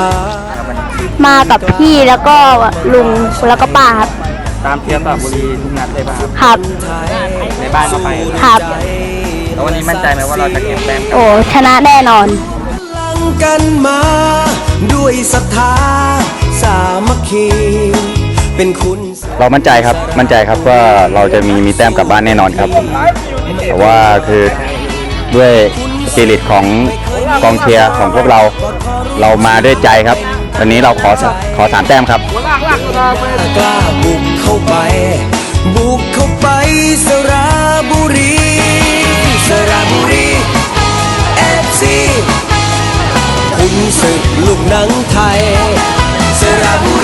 ามากับพี่แล้วก็ลุงแล้วก็ป้าครับ ตามเทียมสระบุรีทุกนัดเลยป่ะครับครับในบ้านก็ไปครับแล้ววันนี้มั่นใจไหมว่าเราจะเก็บแต้มกลับโอ้ชนะแน่นอน ลังกันมาด้วยศรัทธาสามัคคีเป็นคุณเรามั่นใจครับมั่นใจครับว่าเราจะมีมีแต้มกลับบ้านแน่นอนครับ แต่ว่าคือด้วยสปิริตของ กองเชียร์ของพวกเราเรามาด้วยใจครับวันนี้เราขอสขอสามแต้มครับ กล้าบุกเข้าไป บุกเข้าไปสระบุรี สระบุรีเอฟซีคุณศึกลูกหนังไทย สระบุรี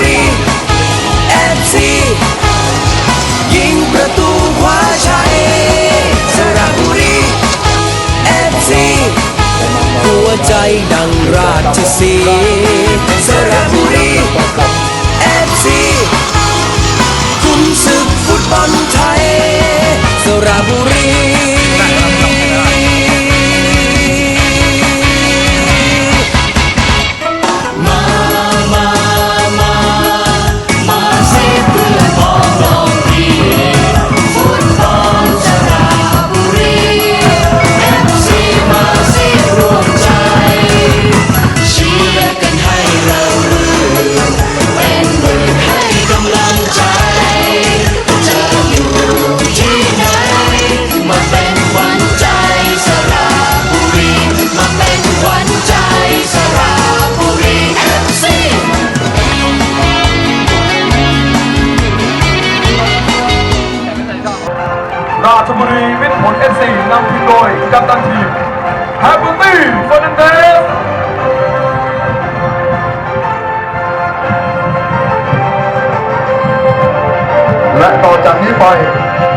จากนี้ไป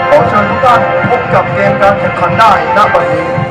ขอเชิญทุกท่านพบกับเกมการแข่งขันได้ณบัดนี้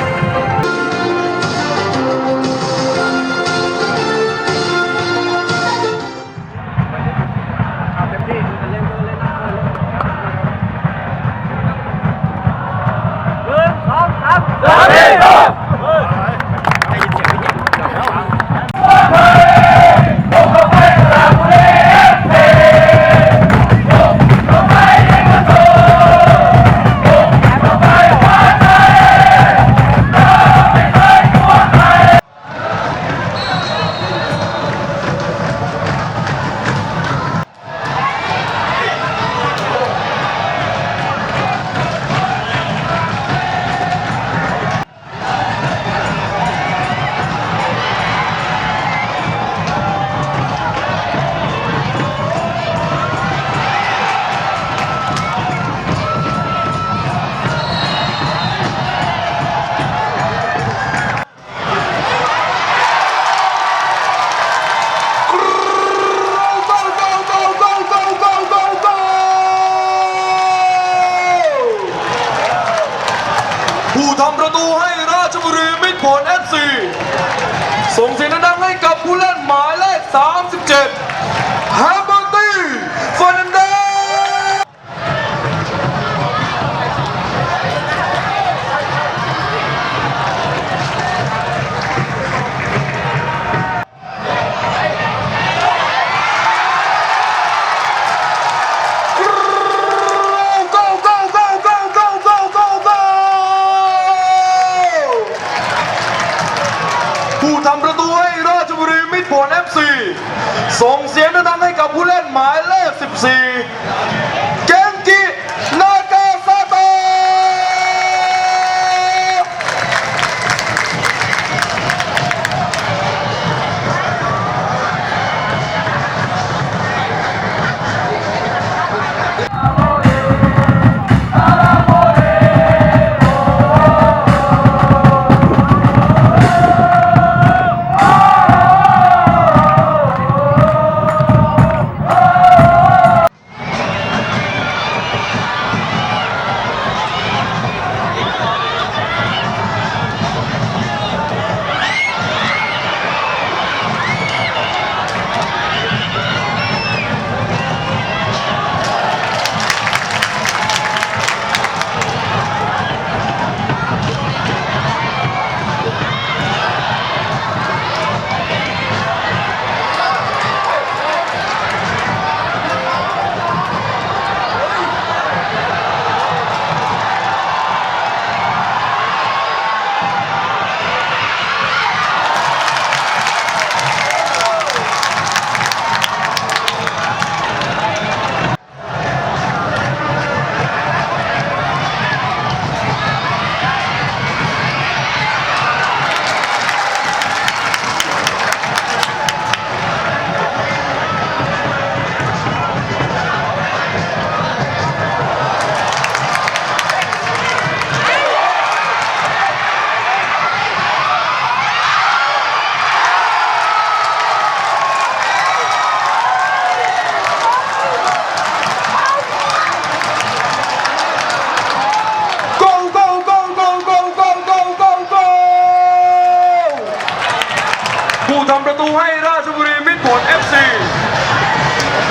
ตูให้ราชบุรีมิตรผล FC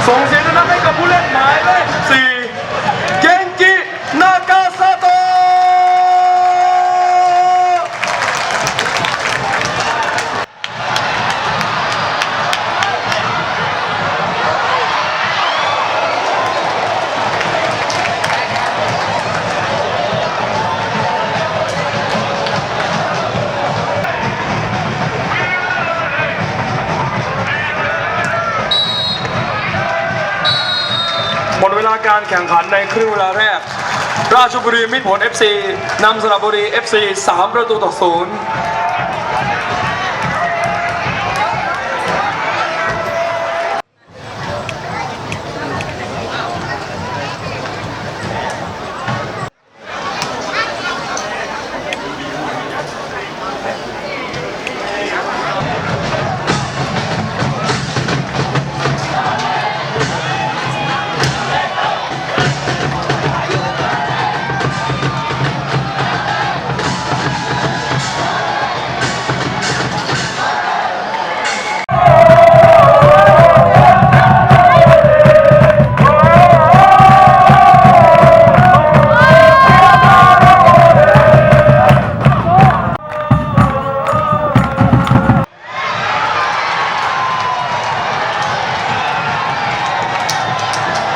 ส่งเสียงดังๆให้กับผู้เล่นหมายเลข4าการแข่งขันในครึ่งเวลาแรก ราชบุรีมิตรผล FC นำสระบุรี FC 3 ประตูต่อศูนย์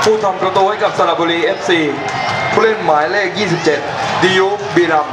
ผู้ทำประตูให้กับสระบุรี FC ผู้เล่นหมายเลข 27 ดิยุบีรัม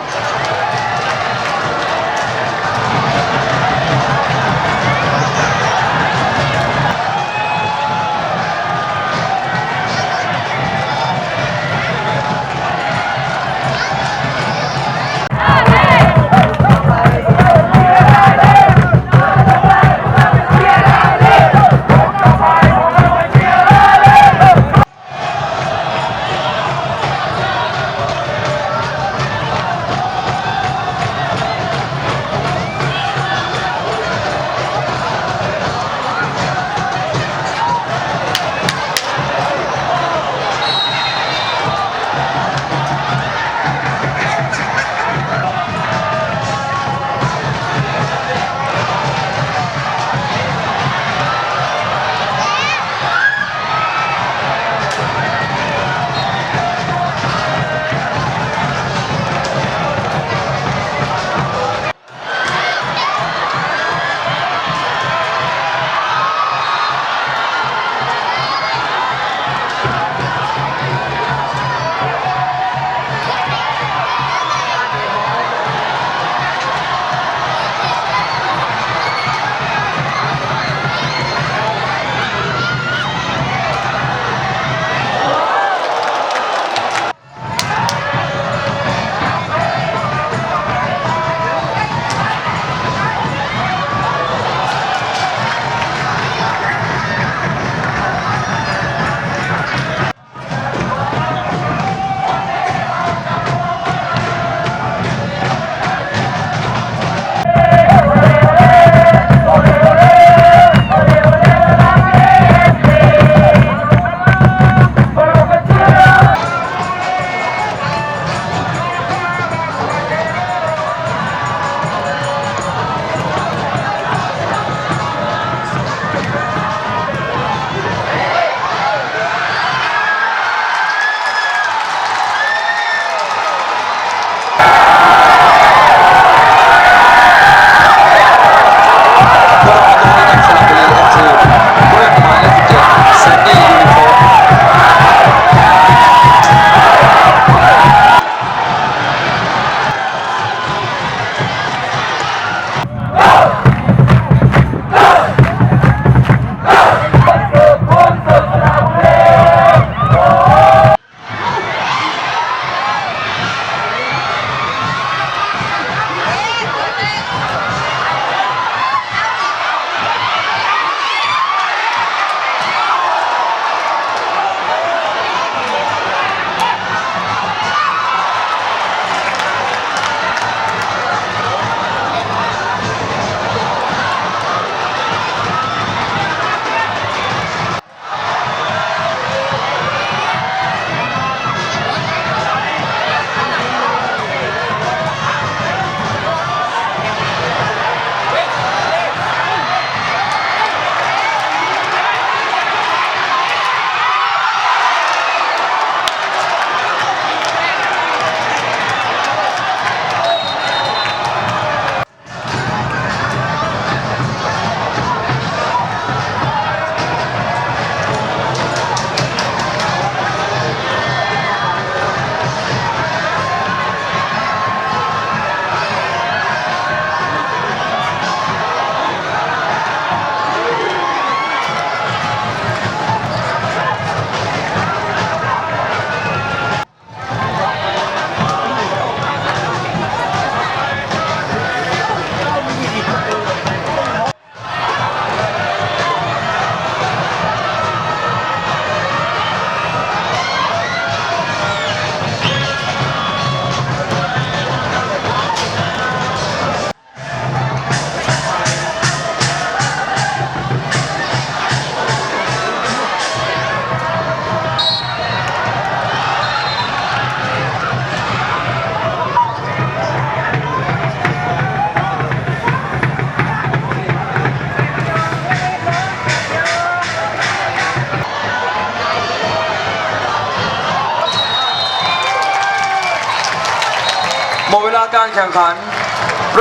แข่งขัน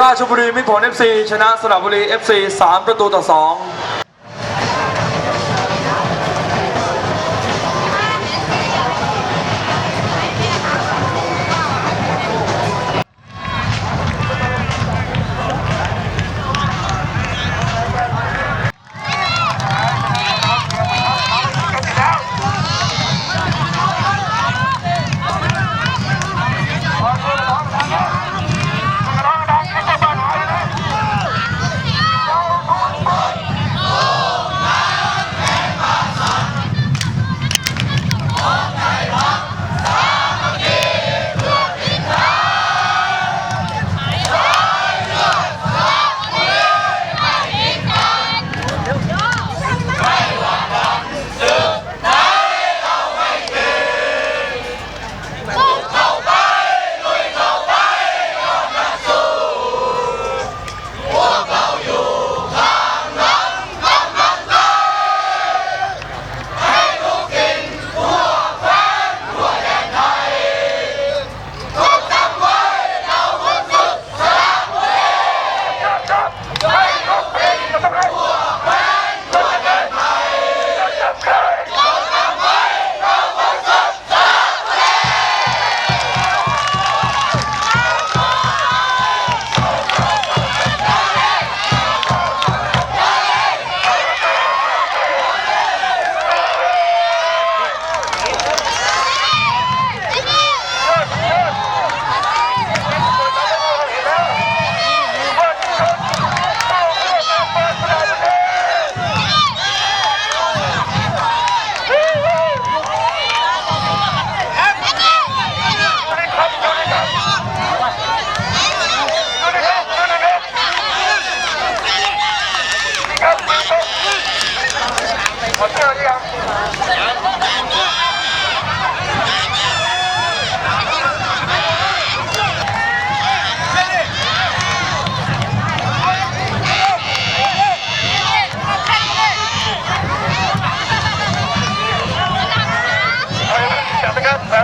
ราชบุรีมิตรผล FC ชนะสระบุรี FC 3 ประตูต่อ 2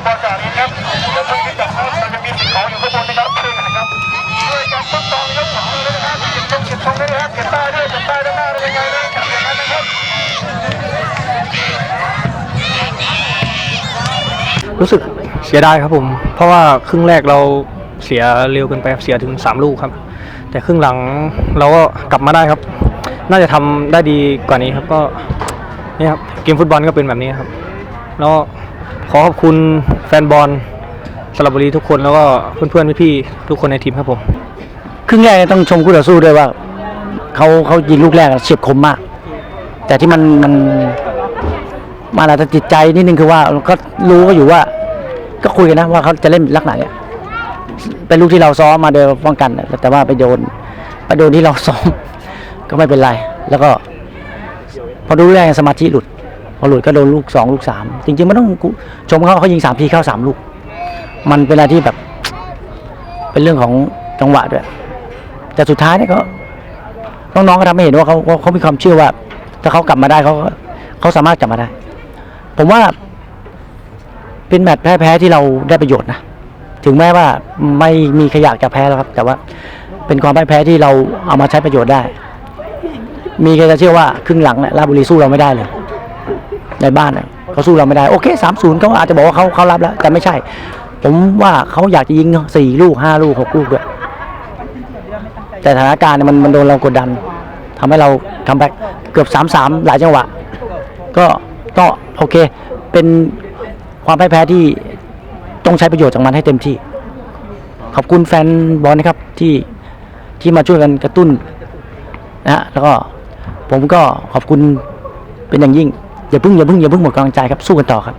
บอลจากนี้ครับจะต้องยึดจับนะครับมันจะมีสิ่งของอยู่ข้างบนนะครับช่วยกันนะครับช่วยกันต้องตองยกของเลยนะครับเก็บตรงเก็บตรงด้วยนะครับเก็บใต้ด้วยเก็บใต้ด้านหน้าด้วยยังไงนะจับอย่างนั้นนะครับรู้สึกเสียดายครับผม เพราะว่าครึ่งแรกเราเสียเร็วเกินไปเสียถึง 3 ลูกครับ แต่ครึ่งหลังเราก็กลับมาได้ครับ น่าจะทำได้ดีกว่านี้ครับก็นี่ครับเกมฟุตบอลก็เป็นแบบนี้ครับ แล้ว ขอขอบคุณแฟนบอลสระบุรีทุกคนแล้วก็เพื่อนๆพี่ๆทุกคนในทีมครับผมครึ่งแรกต้องชมคู่ต่อสู้ด้วยว่าเขาเขายิงลูกแรกเฉียบคมมาก แต่ที่มันมันมันอาจจะจิตใจนิดนึงคือว่าก็รู้ก็อยู่ว่า ก็คุยกันนะว่าเขาจะเล่นลักษณะเนี้ยเป็นลูกที่เราซ้อมมาโดยป้องกัน แต่ว่าไปโดนไปโดนที่เราซ้อม ก็ไม่เป็นไร แล้วก็ พอดูลูกแรกสมาธิหลุด พอหลุดก็โดนลูกสองลูกสามจริงๆไม่ต้องชมเขาเขายิงสามทีเข้าสามลูก มันเป็นอะไรที่แบบ เป็นเรื่องของจังหวะด้วย แต่สุดท้ายเนี่ยก็น้องๆก็ทำให้เห็นว่าเขาเขาเขามีความเชื่อว่า ถ้าเขากลับมาได้เขาเขาสามารถกลับมาได้ ผมว่า เป็นแมตช์แพ้ๆที่เราได้ประโยชน์นะถึงแม้ว่าไม่มีขยากจะแพ้แล้วครับ แต่ว่าเป็นความพ่ายแพ้ที่เราเอามาใช้ประโยชน์ได้ มีใครจะเชื่อว่าครึ่งหลังเนี่ยราชบุรีสู้เราไม่ได้เลย ในบ้านเนี่ยเขาสู้เราไม่ได้โอเคสามศูนย์เขาอาจจะบอกว่าเขาเขารับแล้ว แต่ไม่ใช่ ผมว่าเขาอยากจะยิงสี่ลูกห้าลูกหกลูกด้วย แต่สถานการณ์มันมันโดนเรากดดันทำให้เราทำแบ็กเกือบสามสามหลายจังหวะ ก็ก็โอเค เป็นความพ่ายแพ้ที่ต้องใช้ประโยชน์จากมันให้เต็มที่ ขอบคุณแฟนบอลนะครับที่ที่มาช่วยกันกระตุ้นนะฮะแล้วก็ผมก็ขอบคุณเป็นอย่างยิ่ง อย่าพึ่งอย่าพึ่งอย่าพึ่งหมดกำลังใจครับสู้กันต่อครับ